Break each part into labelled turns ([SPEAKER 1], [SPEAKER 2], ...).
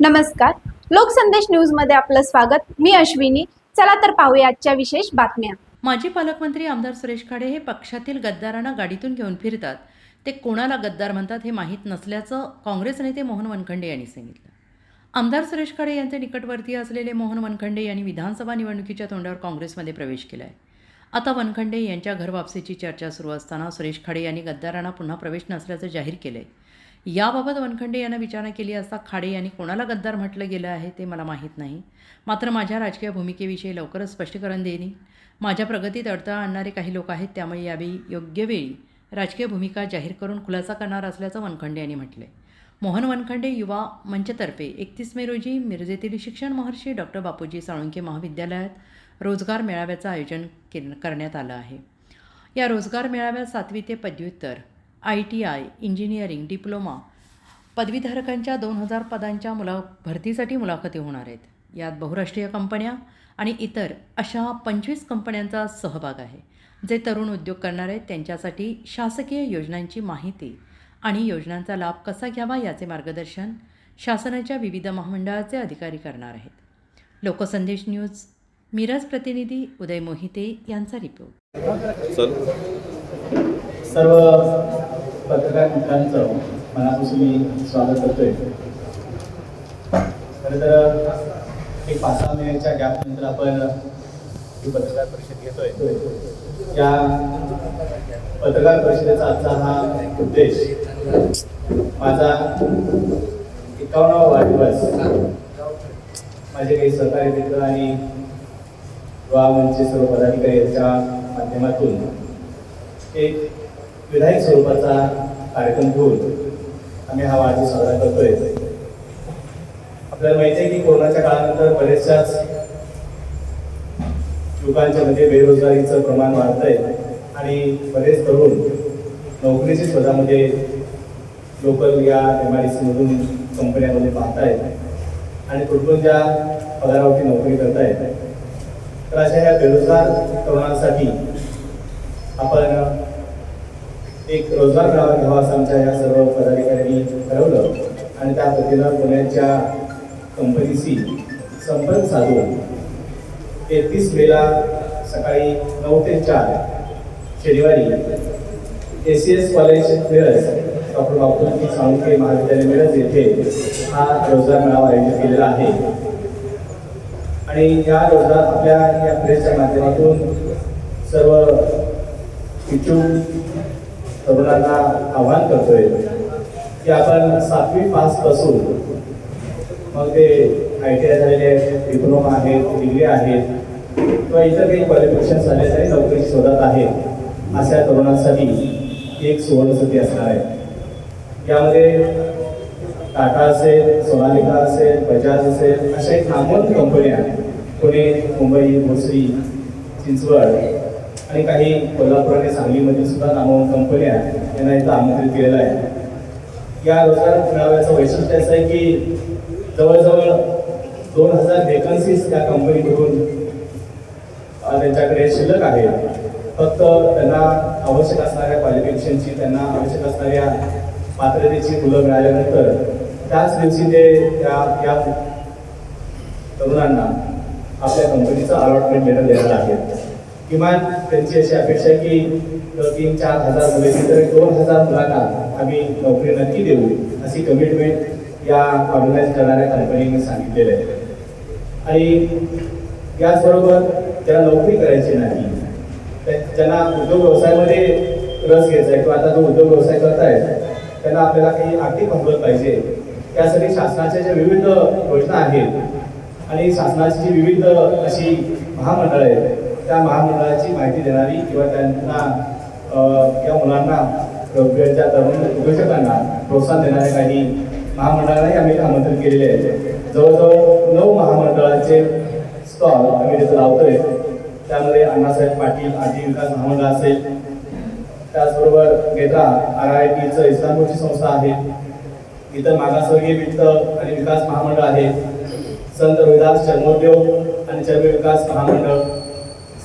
[SPEAKER 1] नमस्कार. लोकसंदेश न्यूजमध्ये आपलं स्वागत. मी अश्विनी. चला तर पाहूया आजच्या विशेष बातम्या.
[SPEAKER 2] माजी पालकमंत्री आमदार सुरेश खाडे हे पक्षातील गद्दारांना गाडीतून घेऊन फिरतात. ते कोणाला गद्दार म्हणतात हे माहीत नसल्याचं काँग्रेस नेते मोहन वनखंडे यांनी सांगितलं. आमदार सुरेश खाडे यांचे निकटवर्तीय असलेले मोहन वनखंडे यांनी विधानसभा निवडणुकीच्या तोंडावर काँग्रेसमध्ये प्रवेश केला आहे आता वनखंडे यांच्या घरवापसीची चर्चा सुरू असताना सुरेश खाडे यांनी गद्दारांना पुन्हा प्रवेश नसल्याचं जाहीर केलं आहे याबाबत वनखंडे यांना विचारणा केली असता खाडे यांनी कोणाला गद्दार म्हटलं गेलं आहे ते मला माहीत नाही. मात्र माझ्या राजकीय भूमिकेविषयी लवकरच स्पष्टीकरण देईन. माझ्या प्रगतीत अडथळा आणणारे काही लोक आहेत त्यामुळे यावेळी योग्य वेळी राजकीय भूमिका जाहीर करून खुलासा करणार असल्याचं वनखंडे यांनी म्हटले मोहन वनखंडे युवा मंचतर्फे एकतीस मे रोजी मिरजेतील शिक्षण महर्षी डॉक्टर बापूजी साळुंके महाविद्यालयात रोजगार मेळाव्याचं आयोजन के करण्यात आलं आहे. या रोजगार मेळाव्यात सातवी ते पदव्युत्तर I T I engineering diploma पदवीधारकांच्या दोन हजार पदांच्या मुला भरतीसाठी मुलाखती होणार आहेत. यात बहुराष्ट्रीय कंपन्या आणि इतर अशा पंचवीस कंपन्यांचा सहभाग आहे जे तरुण उद्योग करणार आहेत. त्यांच्यासाठी शासकीय योजनांची माहिती आणि योजनांचा लाभ कसा घ्यावा याचे मार्गदर्शन शासनाच्या विविध महामंडळाचे अधिकारी करणार आहेत. लोकसंदेश न्यूज मिरज प्रतिनिधी उदय मोहिते यांचा रिपोर्ट.
[SPEAKER 3] चल
[SPEAKER 4] सर्व पत्रकार मित्रांचं मनापासून मी स्वागत करतोय. खरं तर एक पाच सहा महिन्याच्या गॅपनंतर आपण ही पत्रकार परिषद घेतोय. या पत्रकार परिषदेचा आजचा हा उद्देश माझा एकावन्नावा वाढदिवस माझे काही सहकारी मित्र आणि युवा मंचचे सर्व पदाधिकारी यांच्या माध्यमातून एक विधायक स्वरूपाचा कार्यक्रम घेऊन आम्ही हा वाढदिवस साजरा करतोय. आपल्याला माहिती आहे की कोरोनाच्या काळानंतर बरेचशाच युवकांच्या म्हणजे बेरोजगारीचं प्रमाण वाढतंय आणि बरेच तरुण नोकरीच्या शोधामध्ये लोकल या एम आय डी सीमधून कंपन्यामध्ये पाहतायत आणि तुटपुंज्या पगारावरती नोकरी करतायत. तर अशा या बेरोजगार तरुणांसाठी आपण एक रोजगार मेळावा घ्यावा असं आमच्या या सर्व पदाधिकाऱ्यांनी ठरवलं. आणि त्या पद्धतीनं पुण्याच्या कंपनीशी संपर्क साधून तेहतीस मेला सकाळी नऊ ते चार शनिवारी A C S college Miraj doctor Bapuji Salunke महाविद्यालय मिरज येथे हा रोजगार मेळावा आयोजित केलेला आहे. आणि या रोजगार आपल्या या प्रेसच्या माध्यमातून सर्व इच्छुक तरुणांना आव्हान करतोय की आपण सातवी पासपासून मग ते आय टी आय झालेले आहेत डिप्लोमा आहेत डिग्री आहेत किंवा इतर काही क्वालिफिकेशन झाले तरी नोकरी शोधत आहेत अशा तरुणांसाठी एक सुवर्णसंधी असणार आहे. यामध्ये टाटा असेल सोनालिका असेल बजाज असेल अशा एक नामवंत कंपन्या पुणे मुंबई भोसरी चिंचवड आणि काही कोल्हापूर आणि सांगलीमधील सुद्धा नामवंत कंपन्या यांना इथं आमंत्रित केलेलं आहे. या रोजगार मेळाव्याचं वैशिष्ट्य असं आहे की जवळजवळ दोन हजार वेकन्सीज त्या कंपनीकडून त्यांच्याकडे शिल्लक आहे. फक्त त्यांना आवश्यक असणाऱ्या क्वालिफिकेशनची त्यांना आवश्यक असणाऱ्या पात्रतेची मुलं मिळाल्यानंतर त्याच दिवशी ते त्या या तरुणांना आपल्या कंपनीचं अलॉटमेंट लेटर देणार आहेत किमान त्यांची अशी अपेक्षा की तीन चार हजार मुले तर दोन हजार मुलांना आम्ही नोकरी नक्की देऊ अशी कमिटमेंट या ऑर्गनाईज करणाऱ्या कंपनीने सांगितलेलं आहे. आणि याचबरोबर ज्यांना नोकरी करायची नाही ज्यांना उद्योग व्यवसायामध्ये रस घ्यायचा आहे किंवा आता जो उद्योग व्यवसाय करतायत त्यांना आपल्याला काही आर्थिक भांडवल पाहिजे. त्यासाठी शासनाच्या ज्या विविध योजना आहेत आणि शासनाची जी विविध अशी महामंडळ आहेत त्या महामंडळाची माहिती देणारी किंवा त्यांना त्या या मुलांना वेळच्या तरुण उद्योजकांना प्रोत्साहन देणाऱ्या काही महामंडळांनाही आम्ही आमंत्रित केलेले आहे जवळजवळ नऊ महामंडळाचे स्टॉल आम्ही तिथं लावतोय. त्यामध्ये अण्णासाहेब पाटील आजी विकास महामंडळ असेल. त्याचबरोबर गेद्रा आर आय टीचं इस्लामपूरची संस्था आहे. इतर मागासवर्गीय वित्त आणि विकास महामंडळ आहे. संत रोहिदास चर्मोद्योग आणि चर्म विकास महामंडळ.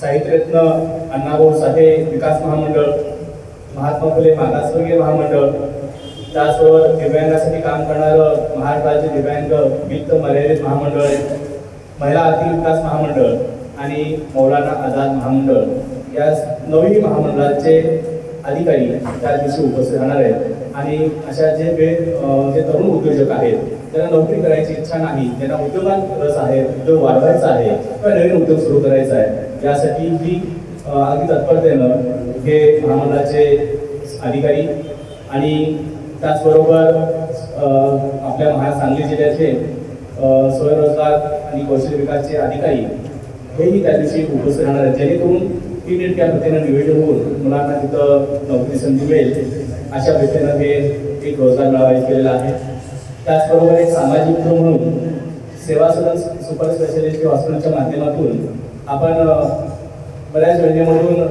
[SPEAKER 4] साहित्यरत्न अण्णाभाऊ साठे विकास महामंडळ महात्मा फुले मागासवर्गीय महामंडळ त्याचबरोबर दिव्यांगासाठी काम करणारं महाराष्ट्राचे दिव्यांग वित्त मर्यादित महामंडळ महिला आर्थिक विकास महामंडळ आणि मौलाना आझाद महामंडळ. या नवही महामंडळाचे अधिकारी त्या दिवशी उपस्थित राहणार आहेत. आणि अशा जे वे जे तरुण उद्योजक आहेत त्यांना नोकरी करायची इच्छा नाही त्यांना उद्योगात रस आहे उद्योग वाढवायचा आहे किंवा नवीन उद्योग सुरू करायचा आहे. यासाठी मी अं, अगदी तत्परतेनं हे महामंडळाचे अधिकारी आणि त्याचबरोबर आपल्या महा सांगली जिल्ह्याचे स्वयंरोजगार आणि कौशल्य विकासचे अधिकारी हेही त्या दिवशी उपस्थित राहणार आहेत. जेणेकरून ती नीट त्या पद्धतीनं निवेदन होऊन मुलांना तिथं नोकरी संधी मिळेल. अशा पद्धतीनं हे एक रोजगार मिळावा केलेला आहे. त्याचबरोबर एक सामाजिक म्हणून सेवा सदन सुपर स्पेशालिटी हॉस्पिटलच्या माध्यमातून आपण बऱ्याच योजनेमधून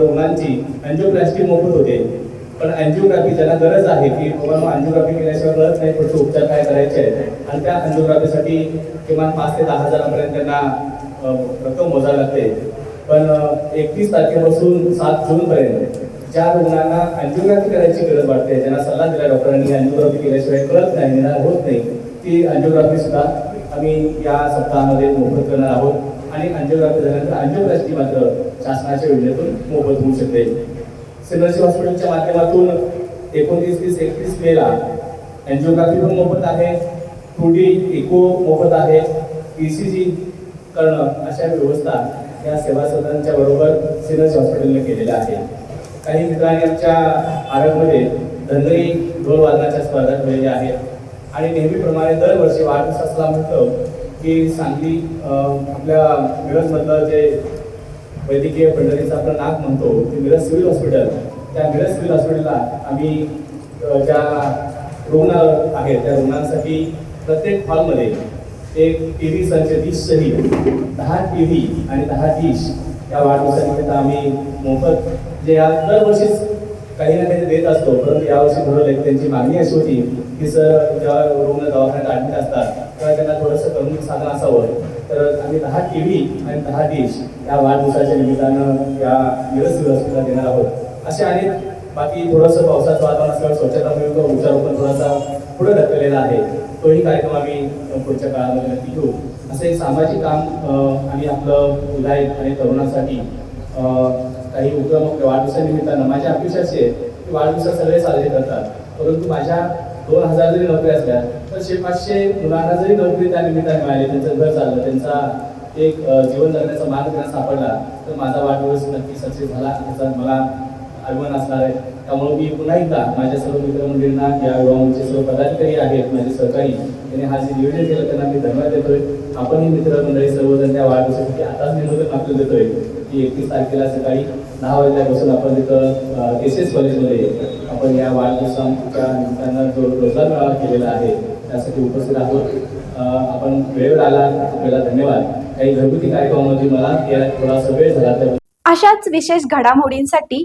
[SPEAKER 4] रुग्णांची अँजिओप्लास्टी मोफत होते. पण अँजिओग्राफी ज्यांना गरज आहे की बाबा अँजिओग्राफी केल्याशिवाय कळत नाही पुढचे उपचार काय करायचे आहेत. आणि त्या अँजिओग्राफीसाठी किमान पाच ते दहा हजारापर्यंत त्यांना रक्कम मोजावी लागते. पण एकतीस तारखेपासून सात जूनपर्यंत ज्या रुग्णांना अँजिओग्राफी करायची गरज वाटते ज्यांना सल्ला दिला डॉक्टरांनी अँजिओग्राफी केल्याशिवाय कळत नाही निदान होत नाही ती अँजिओग्राफी सुद्धा आम्ही या सप्ताहामध्ये मोफत करणार आहोत. आणि अँजिओग्राफी झाल्यानंतर अँजिओप्लास्टी मात्र शासनाच्या योजनेतून मोफत होऊ शकते. सिनर्जी हॉस्पिटलच्या माध्यमातून एकोणतीस तीस एकतीस मेला अँजिओग्राफी पण मोफत आहे टू डी इको मोफत आहे ई सी जी करणं अशा व्यवस्था या सेवा सदनांच्या बरोबर सिनर्जी हॉस्पिटलने केलेल्या आहे काही मित्रांनी आमच्या आरोग्यमध्ये धनगरी ढोल वादनाच्या स्पर्धा ठेवलेल्या आहेत. आणि नेहमीप्रमाणे दरवर्षी वाढदिवसाला म्हणतो की सांगली आपल्या मिरजमधलं जे वैद्यकीय पंढरीचं आपण नाक म्हणतो ते मिरज सिव्हिल हॉस्पिटल त्या मिरज सिव्हिल हॉस्पिटलला आम्ही ज्या रुग्ण आहेत त्या रुग्णांसाठी प्रत्येक हॉलमध्ये एक टी व्ही संच डिश सही दहा टी व्ही आणि दहा डिश या वाढदिवसानिमित्त आम्ही मोफत जे या दरवर्षीच काही ना काही देत असतो. परंतु यावर्षी ठरवलं त्यांची मागणी अशी होती की सर जेव्हा रुग्ण दवाखान्यात ऍडमिट असतात. तेव्हा त्यांना थोडंसं कमी साधन असावं. तर आम्ही दहा टी व्ही आणि दहा डिश या वाढदिवसाच्या निमित्तानं या मिरज सिव्हिल हॉस्पिटलला देणार आहोत. असे अनेक बाकी थोडंसं पावसाचं वातावरण असल्यावर स्वच्छता मोहीम वृक्षारोपण थोडासा पुढे ढकललेला आहे. तोही कार्यक्रम आम्ही पुढच्या काळामध्ये नक्की घेऊ. असं एक सामाजिक काम आम्ही आपलं विधायक आणि तरुणांसाठी काही उपक्रम आपल्या वाढदिवसानिमित्तानं माझ्या अपेक्षा अशी आहे की वाढदिवस सगळे साजरे करतात. परंतु माझ्या दोन हजार जरी नोकऱ्या असल्या तर शे पाचशे मुलांना जरी नोकरी त्या निमित्ताने मिळाली त्यांचं घर चाललं त्यांचा एक जीवन जगण्याचा मार्ग त्यांना सापडला तर माझा वाढदिवस नक्की सक्सेस झाला त्याचा मला अभिमान असणार आहे. त्यामुळे मी पुन्हा एकदा माझ्या सर्व मित्रमंडळींना या विभागाचे सर्व पदाधिकारी आहेत माझे सहकारी त्यांनी हा जे नियोजन केलं त्यांना मी धन्यवाद देतोय. आपणही मित्रमंडळी सर्वजण त्या वाढदिवसासाठी आताच निमंत्रण आपल्याला देतोय की एकतीस तारखेला सकाळी दहा वाजल्यापासून आपण तिथं एस एस कॉलेजमध्ये आपण या वाढदिवसांच्या निमित्तानं जो रोजगार मेळावा केलेला आहे त्यासाठी उपस्थित आहोत. आपण वेळेवर आला आपल्याला धन्यवाद. काही घरगुती कार्यक्रमामध्ये मला थोडासा वेळ झाला तर
[SPEAKER 1] अशाच विशेष घडामोडींसाठी